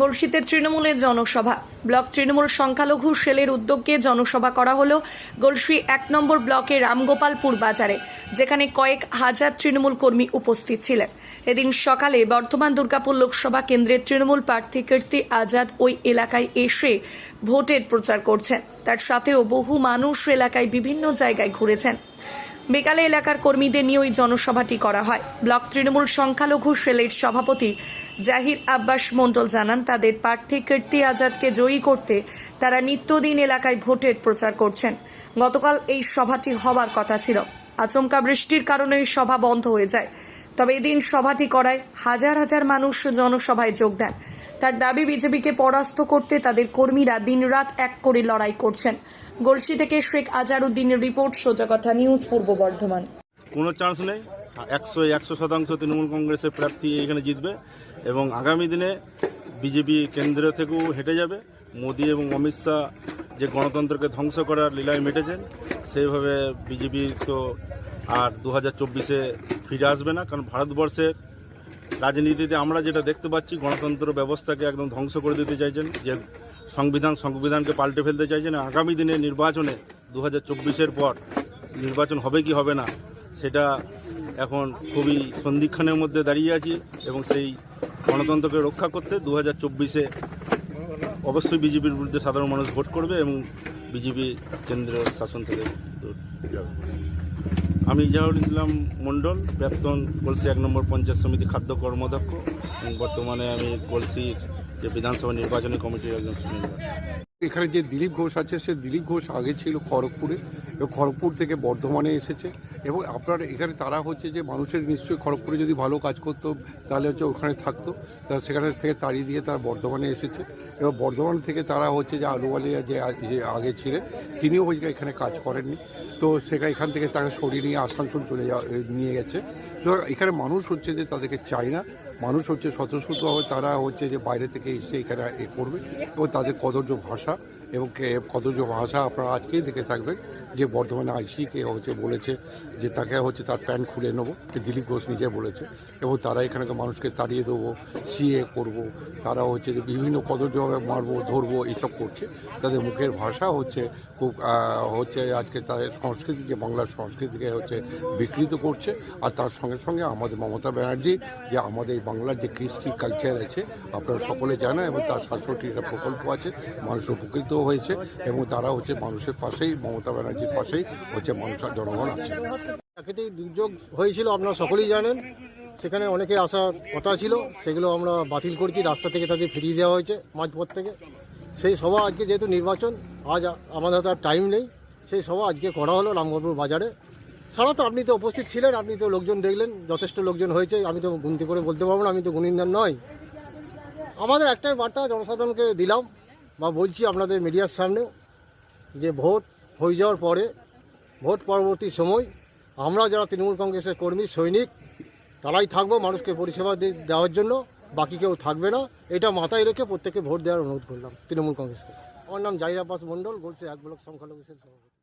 গলসিতে তৃণমূলের জনসভা। ব্লক তৃণমূল সংখ্যালঘু সেলের উদ্যোগে জনসভা করা হলো গলসি এক নম্বর ব্লকের রামগোপালপুর বাজারে, যেখানে কয়েক হাজার তৃণমূল কর্মী উপস্থিত ছিলেন। এদিন সকালে বর্ধমান দুর্গাপুর লোকসভা কেন্দ্রের তৃণমূল প্রার্থী কীর্তি আজাদ ওই এলাকায় এসে ভোটের প্রচার করছেন। তার সাথেও বহু মানুষ এলাকায় বিভিন্ন জায়গায় ঘুরেছেন। বিকালে এলাকার কর্মীদের নিয়ে ওই জনসভাটি করা হয়। ব্লক তৃণমূল সংখ্যালঘু সেলের সভাপতি জাহির আব্বাস মণ্ডল জানান, তাদের প্রার্থী কীর্তি আজাদকে জয়ী করতে তারা নিত্যদিন এলাকায় ভোটের প্রচার করছেন। গতকাল এই সভাটি হবার কথা ছিল। আচমকা বৃষ্টির কারণে সভা বন্ধ হয়ে যায়। তবে এদিন সভাটি করায় হাজার হাজার মানুষ জনসভায় যোগ দেন। তার দাবি, বিজেপিকে পরাস্ত করতে তাদের কর্মীরা দিনরাত এক করে লড়াই করছেন। গলসি থেকে শেখ আজারউদ্দিনের রিপোর্ট সোজা কথা নিউজ, পূর্ব বর্ধমান। কোনো চান্স নেই। একশো একশো শতাংশ তৃণমূল কংগ্রেসের প্রার্থী এখানে জিতবে এবং আগামী দিনে বিজেপি কেন্দ্র থেকেও হেঁটে যাবে। মোদী এবং অমিত শাহ যে গণতন্ত্রকে ধ্বংস করার লীলায় মেটেছেন, সেইভাবে বিজেপি তো আর দু হাজার চব্বিশে ফিরে আসবে না, কারণ ভারতবর্ষের রাজনীতিতে আমরা যেটা দেখতে পাচ্ছি, গণতন্ত্র ব্যবস্থাকে একদম ধ্বংস করে দিতে চাইছেন, যে সংবিধান, সংবিধানকে পাল্টে ফেলতে চাইছেন। আগামী দিনে নির্বাচনে দু হাজার পর নির্বাচন হবে কি হবে না, সেটা এখন খুবই সন্ধিক্ষণের মধ্যে দাঁড়িয়ে আছি এবং সেই গণতন্ত্রকে রক্ষা করতে দু হাজার চব্বিশে অবশ্যই বিজেপির বিরুদ্ধে সাধারণ মানুষ ভোট করবে এবং বিজেপি কেন্দ্রীয় শাসন থেকে দূর। যাবে আমি ইজাহুল ইসলাম মণ্ডল প্রাক্তন কলসি এক নম্বর পঞ্চায়েত সমিতি খাদ্য কর্মাধ্যক্ষ বর্তমানে আমি কলসির যে বিধানসভা নির্বাচনী কমিটির একজন এখানে যে দিলীপ ঘোষ আছে, সে দিলীপ ঘোষ আগে ছিল খড়গপুরে এবং খড়গপুর থেকে বর্ধমানে এসেছে, এবং আপনার এখানে তারা হচ্ছে যে মানুষের নিশ্চয়ই খড়গপুরে যদি ভালো কাজ করতো, তাহলে হচ্ছে ওখানে থাকতো, তা সেখানে থেকে তাড়িয়ে দিয়ে তারা বর্ধমানে এসেছে এবং বর্ধমান থেকে তারা হচ্ছে যে আলুওয়ালিয়া যে আগে ছিলেন, তিনিও ওই এখানে কাজ করেননি তো সেখানে এখান থেকে তাকে সরিয়ে নিয়ে আসানসোল চলে যাওয়া নিয়ে গেছে। সুতরাং এখানে মানুষ হচ্ছে যে তাদেরকে চায় না। মানুষ হচ্ছে স্বতঃস্ফূর্তভাবে তারা হচ্ছে যে বাইরে থেকে এসে এখানে এ করবে এবং তাদের কদর্য ভাষা এবং কদর্য ভাষা আপনারা আজকেই দেখে থাকবেন। যে বর্ধমানে আইসিকে হচ্ছে বলেছে যে তাকে হচ্ছে তার প্যান্ট খুলে নেব দিলীপ ঘোষ নিজে বলেছে। এবং তারা এখানকার মানুষকে তাড়িয়ে দেবো, সিএ করব, তারা হচ্ছে যে বিভিন্ন কদর্যভাবে মারবো, ধরবো, এইসব করছে। তাদের মুখের ভাষা হচ্ছে খুব হচ্ছে আজকে তাদের সংস্কৃতিকে বাংলার সংস্কৃতিকে হচ্ছে বিকৃত করছে। আর তার সঙ্গে সঙ্গে আমাদের মমতা ব্যানার্জি, যে আমাদের এই বাংলার যে কৃষ্টি কালচার আছে, আপনারা সকলে জানেন, এবং তার সাতষট্টি একটা প্রকল্প আছে, মানুষ উপকৃত হয়েছে, এবং তারা হচ্ছে মানুষের পাশেই মমতা ব্যানার্জির পাশেই হচ্ছে মানুষের জনগণ আছে। প্রাকৃতিক দুর্যোগ হয়েছিল, আপনারা সকলেই জানেন। সেখানে অনেকে আসার কথা ছিল, সেগুলো আমরা বাতিল করছি, রাস্তা থেকে তাদের ফিরিয়ে দেওয়া হয়েছে মাঝপথ থেকে। সেই সভা আজকে যেহেতু নির্বাচন, আজ আমাদের হাতে আর টাইম নেই। সেই সভা আজকে করা হলো রামগড়পুর বাজারে। সারা তো আপনি তো উপস্থিত ছিলেন, আপনি তো লোকজন দেখলেন, যথেষ্ট লোকজন হয়েছে, আমি তো গুনতি করে বলতে পারব না, আমি তো গুণিন্দার নয়। আমাদের একটাই বার্তা, জনসাধারণকে দিলাম বা বলছি আপনাদের মিডিয়ার সামনেও, যে ভোট হয়ে যাওয়ার পরে ভোট পরবর্তী সময় আমরা যারা তৃণমূল কংগ্রেসের কর্মী, সৈনিক, তারাই থাকব মানুষকে পরিষেবা দেওয়ার জন্য, বাকি কেউ থাকবে না। এটা মাথায় রেখে প্রত্যেককে ভোট দেওয়ার অনুরোধ করলাম তৃণমূল কংগ্রেসকে। আমার নাম জাহির আব্বাস মণ্ডল বলছে এক ব্লক সংখ্যালঘু সভাপতি।